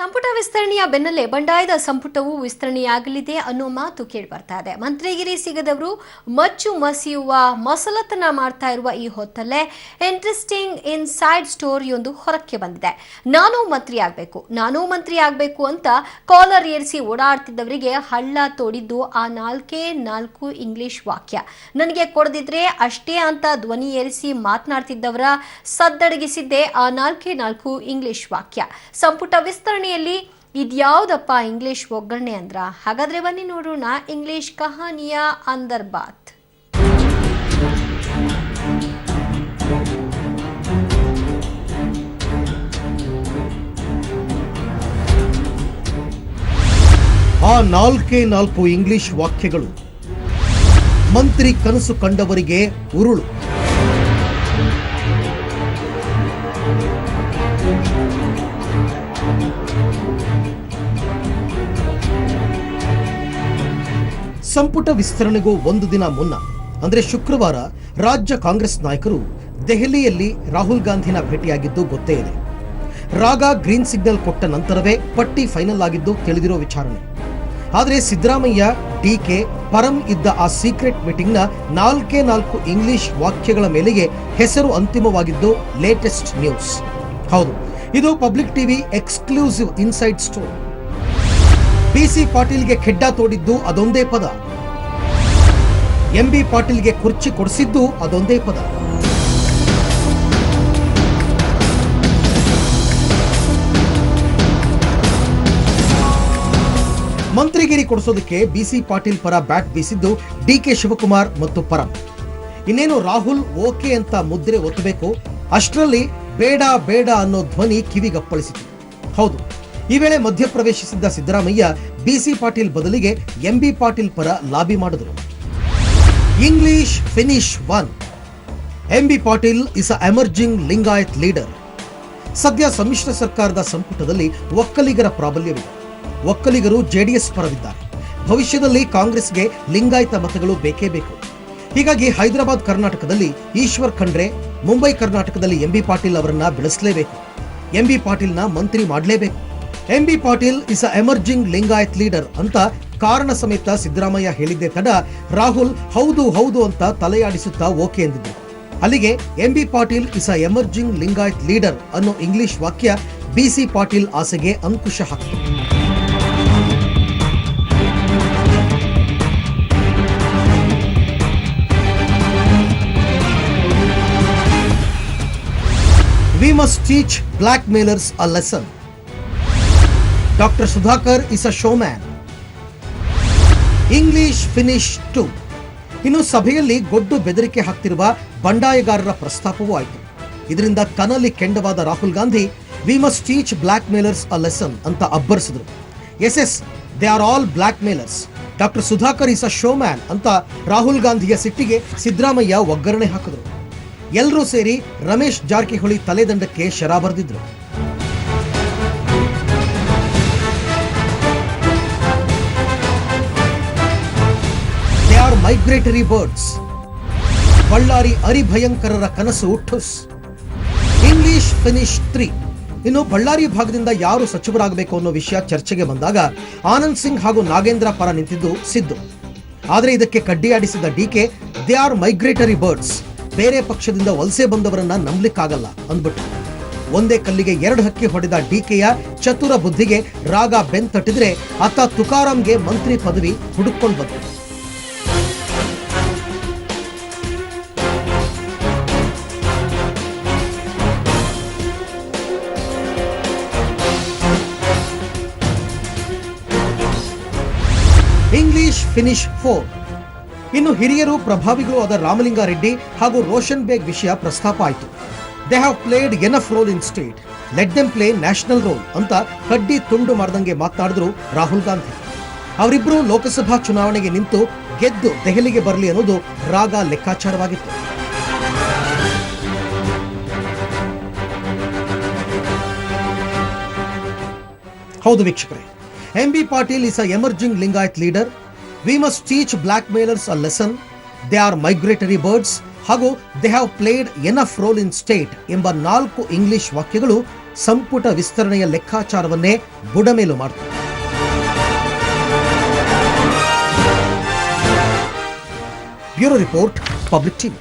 ಸಂಪುಟ ವಿಸ್ತರಣೆಯ ಬೆನ್ನಲ್ಲೇ ಬಂಡಾಯದ ಸಂಪುಟವು ವಿಸ್ತರಣೆಯಾಗಲಿದೆ ಅನ್ನೋ ಮಾತು ಕೇಳಿಬರ್ತಾ ಇದೆ. ಮಂತ್ರಿಗಿರಿ ಸಿಗದವರು ಮಚ್ಚು ಮಸಿಯುವ ಮಸಲತನ ಮಾಡ್ತಾ ಇರುವ ಈ ಹೊತ್ತಲ್ಲೇ ಇಂಟ್ರೆಸ್ಟಿಂಗ್ ಇನ್ ಸೈಡ್ ಸ್ಟೋರಿಯೊಂದು ಹೊರಕ್ಕೆ ಬಂದಿದೆ. ನಾನು ಮಂತ್ರಿ ಆಗಬೇಕು ನಾನು ಮಂತ್ರಿ ಆಗಬೇಕು ಅಂತ ಕಾಲರ್ ಏರಿಸಿ ಓಡಾಡ್ತಿದ್ದವರಿಗೆ ಹಳ್ಳ ತೋಡಿದ್ದು ಆ ನಾಲ್ಕೇ ನಾಲ್ಕು ಇಂಗ್ಲಿಷ್ ವಾಕ್ಯ. ನನಗೆ ಕೊಡದಿದ್ರೆ ಅಷ್ಟೇ ಅಂತ ಧ್ವನಿ ಏರಿಸಿ ಮಾತನಾಡ್ತಿದ್ದವರ ಸದ್ದಡಗಿಸಿದ್ದೇ ಆ ನಾಲ್ಕೇ ನಾಲ್ಕು ಇಂಗ್ಲಿಷ್ ವಾಕ್ಯ. ಸಂಪುಟ ವಿಸ್ತರಣೆಯಲ್ಲಿ ಇದ್ಯಾವುದಪ್ಪ ಇಂಗ್ಲಿಷ್ ಒಗ್ಗರಣೆ ಅಂದ್ರ? ಹಾಗಾದ್ರೆ ಬನ್ನಿ ನೋಡೋಣ ಇಂಗ್ಲಿಷ್ ಕಹಾನಿಯ ಅಂದರ್ ಬಾತ್ ಆ ನಾಲ್ಕೇ ನಾಲ್ಕು ಇಂಗ್ಲಿಷ್ ವಾಕ್ಯಗಳು ಮಂತ್ರಿ ಕನಸು ಕಂಡವರಿಗೆ ಉರುಳು. ಸಂಪುಟ ವಿಸ್ತರಣೆಗೂ ಒಂದು ದಿನ ಮುನ್ನ, ಅಂದರೆ ಶುಕ್ರವಾರ, ರಾಜ್ಯ ಕಾಂಗ್ರೆಸ್ ನಾಯಕರು ದೆಹಲಿಯಲ್ಲಿ ರಾಹುಲ್ ಗಾಂಧಿನ ಭೇಟಿಯಾಗಿದ್ದು ಗೊತ್ತೇ ಇದೆ. ರಾಗ ಗ್ರೀನ್ ಸಿಗ್ನಲ್ ಕೊಟ್ಟ ನಂತರವೇ ಪಟ್ಟಿ ಫೈನಲ್ ಆಗಿದ್ದು ತಿಳಿದಿರೋ ವಿಚಾರಣೆ. ಆದರೆ ಸಿದ್ದರಾಮಯ್ಯ ಡಿಕೆ ಪರಂ ಇದ್ದ ಆ ಸೀಕ್ರೆಟ್ ಮೀಟಿಂಗ್ನ ನಾಲ್ಕೇ ನಾಲ್ಕು ಇಂಗ್ಲಿಷ್ ವಾಕ್ಯಗಳ ಮೇಲೆಗೆ ಹೆಸರು ಅಂತಿಮವಾಗಿದ್ದು ಲೇಟೆಸ್ಟ್ ನ್ಯೂಸ್. ಹೌದು, ಇದು public TV exclusive inside story. B ಪಾಟೀಲ್ಗೆ ಖೆಡ್ಡ ತೋಡಿದ್ದು ಅದೊಂದೇ ಪದ. ಎಂಬಿ ಪಾಟೀಲ್ಗೆ ಕುರ್ಚಿ ಕೊಡಿಸಿದ್ದು ಅದೊಂದೇ ಪದ. ಮಂತ್ರಿಗಿರಿ ಕೊಡಿಸೋದಕ್ಕೆ ಬಿಸಿ ಪಾಟೀಲ್ ಪರ ಬ್ಯಾಟ್ ಬೀಸಿದ್ದು ಡಿ ಕೆ ಶಿವಕುಮಾರ್ ಮತ್ತು ಪರಂ. ಇನ್ನೇನು ರಾಹುಲ್ ಓಕೆ ಅಂತ ಮುದ್ರೆ ಒತ್ತಬೇಕು? ಅಷ್ಟರಲ್ಲಿ ಬೇಡ ಬೇಡ ಅನ್ನೋ ಧ್ವನಿ ಕಿವಿಗಪ್ಪಳಿಸಿತು. ಹೌದು. ಈ ವೇಳೆ ಮಧ್ಯಪ್ರವೇಶಿಸಿದ್ದ ಸಿದ್ದರಾಮಯ್ಯ ಬಿಸಿ ಪಾಟೀಲ್ ಬದಲಿಗೆ ಎಂಬಿ ಪಾಟೀಲ್ ಪರ ಲಾಬಿ ಮಾಡಿದರು. English finish one. MB Patil is a emerging Lingayat leader. ಸದ್ಯ ಸಮ್ಮಿಶ್ರ ಸರ್ಕಾರದ ಸಂಪುಟದಲ್ಲಿ ಒಕ್ಕಲಿಗರ ಪ್ರಾಬಲ್ಯವಿದೆ. ಒಕ್ಕಲಿಗರು ಜೆಡಿಎಸ್ ಪರವಿದ್ದಾರೆ. ಭವಿಷ್ಯದಲ್ಲಿ ಕಾಂಗ್ರೆಸ್ಗೆ ಲಿಂಗಾಯತ ಮತಗಳು ಬೇಕೇ ಬೇಕು. ಹೀಗಾಗಿ ಹೈದರಾಬಾದ್ ಕರ್ನಾಟಕದಲ್ಲಿ ಈಶ್ವರ್ ಖಂಡ್ರೆ ಮುಂಬೈ ಕರ್ನಾಟಕದಲ್ಲಿ ಎಂಬಿ ಪಾಟೀಲ್ ಅವರನ್ನ ಬೆಳೆಸಲೇಬೇಕು. ಎಂಬಿ ಪಾಟೀಲ್ನ ಮಂತ್ರಿ ಮಾಡಲೇಬೇಕು. MB Patil is a emerging Lingayat leader ಅಂತ ಕಾರಣ ಸಮೇತ ಸಿದ್ದರಾಮಯ್ಯ ಹೇಳಿದ್ದೆ ತಡ ರಾಹುಲ್ ಹೌದು ಹೌದು ಅಂತ ತಲೆಯಾಡಿಸುತ್ತಾ ಓಕೆ ಎಂದಿದ್ದರು ಅಲ್ಲಿಗೆ M B Patil is a emerging Lingayat leader ಅನ್ನೋ ಇಂಗ್ಲಿಷ್ ವಾಕ್ಯ ಬಿಸಿ ಪಾಟೀಲ್ ಆಸೆಗೆ ಅಂಕುಶ ಹಾಕಿತು we must teach blackmailers a lesson doctor Sudhakar is a showman English finish to ಇನ್ನು ಸಭೆಯಲ್ಲಿ ಗೊಡ್ಡು ಬೆದರಿಕೆ ಹಾಕ್ತಿರುವ ಬಂಡಾಯಗಾರರ ಪ್ರಸ್ತಾಪವೂ ಆಯಿತು. ಇದರಿಂದ ಕನಲಿ ಕೆಂಡವಾದ Rahul Gandhi we must teach blackmailers a lesson ಅಂತ ಅಬ್ಬರಿಸಿದ್ರು. Yes yes they are all blackmailers doctor Sudhakar is a showman ಅಂತ ರಾಹುಲ್ ಗಾಂಧಿಯ ಸಿಟ್ಟಿಗೆ ಸಿದ್ದರಾಮಯ್ಯ ಒಗ್ಗರಣೆ ಹಾಕಿದ್ರು. ಎಲ್ಲರೂ ಸೇರಿ ರಮೇಶ್ ಜಾರಕಿಹೊಳಿ ತಲೆದಂಡಕ್ಕೆ ಶರ ಬರೆದಿದ್ರು. ಮೈಗ್ರೇಟರಿ ಬರ್ಡ್ಸ್ ಬಳ್ಳಾರಿ ಅರಿಭಯಂಕರರ ಕನಸು ಠುಸ್ ಇಂಗ್ಲಿಷ್ ಫಿನಿಶ್ ತ್ರೀ ಇನ್ನು ಬಳ್ಳಾರಿ ಭಾಗದಿಂದ ಯಾರು ಸಚಿವರಾಗಬೇಕು ಅನ್ನೋ ವಿಷಯ ಚರ್ಚೆಗೆ ಬಂದಾಗ ಆನಂದ್ ಸಿಂಗ್ ಹಾಗೂ ನಾಗೇಂದ್ರ ಪರ ನಿಂತಿದ್ದು ಸಿದ್ದು. ಆದರೆ ಇದಕ್ಕೆ ಕಡ್ಡಿಯಾಡಿಸಿದ DK they are migratory birds ಬೇರೆ ಪಕ್ಷದಿಂದ ವಲಸೆ ಬಂದವರನ್ನ ನಂಬಲಿಕ್ಕಾಗಲ್ಲ ಅಂದ್ಬಿಟ್ಟು ಒಂದೇ ಕಲ್ಲಿಗೆ ಎರಡು ಹಕ್ಕಿ ಹೊಡೆದ ಡಿಕೆಯ ಚತುರ ಬುದ್ಧಿಗೆ ರಾಗ ಬೆನ್ ತಟ್ಟಿದ್ರೆ ಅತ್ತ ತುಕಾರಾಂಗೆ ಮಂತ್ರಿ ಪದವಿ ಹುಡುಕೊಂಡು ಬಂತು ಇಂಗ್ಲಿಷ್ ಫಿನಿಶ್ ಫೋರ್ ಇನ್ನು ಹಿರಿಯರು ಪ್ರಭಾವಿಗಳು ಆದ ರಾಮಲಿಂಗಾರೆಡ್ಡಿ ಹಾಗೂ ರೋಷನ್ ಬೇಗ್ ವಿಷಯ ಪ್ರಸ್ತಾಪ ಆಯಿತು. They have played enough role in state let them play national role ಅಂತ ಕಡ್ಡಿ ತುಂಡು ಮಾಡ್ದಂಗೆ ಮಾತನಾಡಿದ್ರು ರಾಹುಲ್ ಗಾಂಧಿ. ಅವರಿಬ್ಬರು ಲೋಕಸಭಾ ಚುನಾವಣೆಗೆ ನಿಂತು ಗೆದ್ದು ದೆಹಲಿಗೆ ಬರಲಿ ಅನ್ನೋದು ರಾಗ ಲೆಕ್ಕಾಚಾರವಾಗಿತ್ತು. ಹೌದು ವೀಕ್ಷಕರೇ Patil is a emerging Lingayat leader we must teach blackmailers a lesson they are migratory birds ಹಾಗೂ they have played enough role in state ಎಂಬ ನಾಲ್ಕು ಇಂಗ್ಲಿಷ್ ವಾಕ್ಯಗಳು ಸಂಪುಟ ವಿಸ್ತರಣೆಯ ಲೆಕ್ಕಾಚಾರವನ್ನೇ ಬುಡಮೇಲು ಮಾಡ್ತಾರೆ ಬ್ಯೂರೋ ರಿಪೋರ್ಟ್, ಪಬ್ಲಿಕ್ ಟಿವಿ.